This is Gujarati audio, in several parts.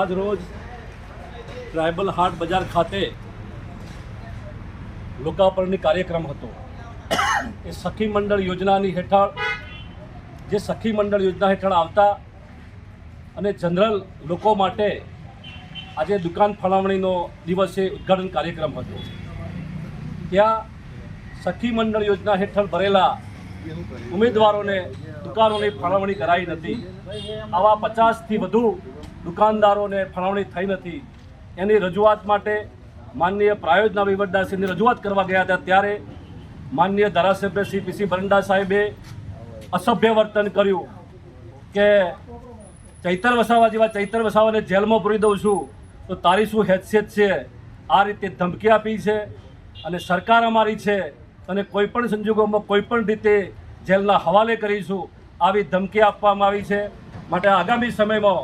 આજ રોજ ટ્રાયબલ હાટ બજાર ખાતે લોકાર્પણની કાર્યક્રમ હતો. એ સખી મંડળ યોજનાની હેઠળ, જે સખી મંડળ યોજના હેઠળ આવતા અને જનરલ લોકો માટે આજે દુકાન ફાળવણીનો દિવસે ઉદ્ઘાટન કાર્યક્રમ હતો. ત્યાં સખી મંડળ યોજના હેઠળ ભરેલા ઉમેદવારોને, દુકાનોની ફાળવણી કરાઈ નથી. આવા પચાસથી વધુ દુકાનદારોને ફાળવણી થઈ નથી. એની રજૂઆત માટે માનનીય પ્રાયોજના વહીવટદારશ્રીની રજૂઆત કરવા ગયા હતા ત્યારે માનનીય ધારાસભ્ય શ્રી પીસી બરંડા સાહેબે અસભ્ય વર્તન કર્યું કે ચૈતર વસાવા જેવા ચૈતર વસાવાને જેલમાં પૂરી દઉં છું, તો તારી શું હેસિયત છે? આ રીતે ધમકી આપી છે અને સરકાર અમારી છે અને કોઈપણ સંજોગોમાં કોઈપણ રીતે જેલના હવાલે કરીશું, આવી ધમકી આપવામાં આવી છે. માટે આગામી સમયમાં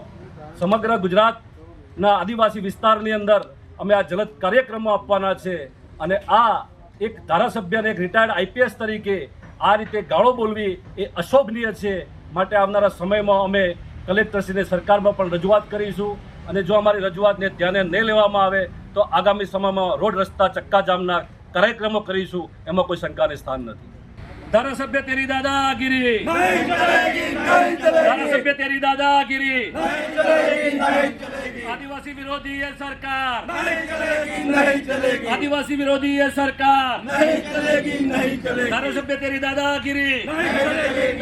સમગ્ર ગુજરાતના આદિવાસી વિસ્તારની અંદર અમે આ જલદ કાર્યક્રમો આપવાના છે અને આ એક ધારાસભ્ય અને એક રિટાયર્ડ આઈપીએસ તરીકે આ રીતે ગાળો બોલવી એ અશોભનીય છે માટે આવનારા સમયમાં અમે કલેક્ટરશ્રીને સરકારમાં પણ રજૂઆત કરીશું અને જો અમારી રજૂઆતને ધ્યાને નહીં લેવામાં આવે તો આગામી સમયમાં રોડ રસ્તા ચક્કાજામના કાર્યક્રમો કરીશું એમાં કોઈ શંકાને સ્થાન નથી. ધારાસભ્ય તેરી દાદાગીરી. ધારાસભ્ય તેરી દાદાગીરી. આદિવાસી વિરોધી એ સરકાર. આદિવાસી વિરોધી એ સરકાર ધારાસભ્ય તેરી દાદાગીરી.